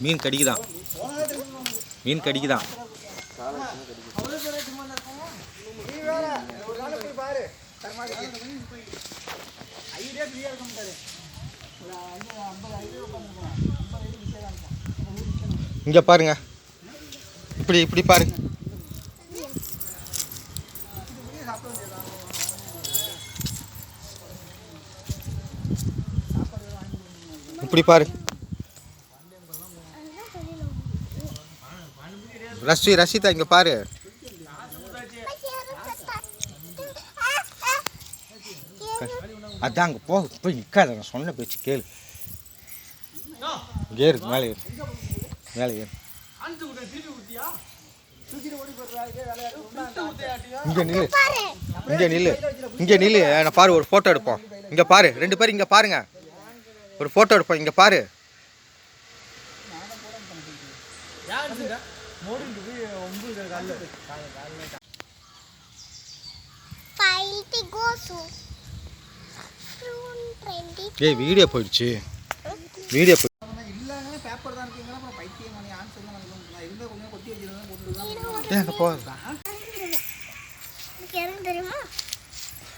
மீன் கடிக்குதான். மீன் கடிக்குதான். இங்க பாருங்க. இப்படி இப்படி பாரு இப்படி பாரு. ரஷி ரஷிதா இங்க பாரு. அதான் அங்கே போ போய் நிற்காத நான் சொன்ன பேச்சு கேளு. கேரு ஏறு மேலே ஏறு மேலே ஏறு இங்கே நில்லு. இங்கே நில்லு. இங்கே நில்லு. நான் பாரு ஒரு ஃபோட்டோ எடுப்போம். இங்கே பாரு ரெண்டு பேரும் இங்கே பாருங்க. ஒரு ஃபோட்டோ எடுப்போம் இங்கே பாரு. ஏய் வீடியோ போயிடுச்சு. வீடியோ போய் ஏன் அங்கே போ. எனக்கு தெரியுமா?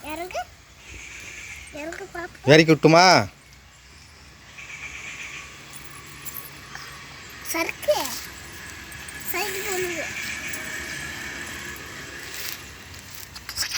யாருக்கு வெரி குட்டுமா சர்க்கு சைடு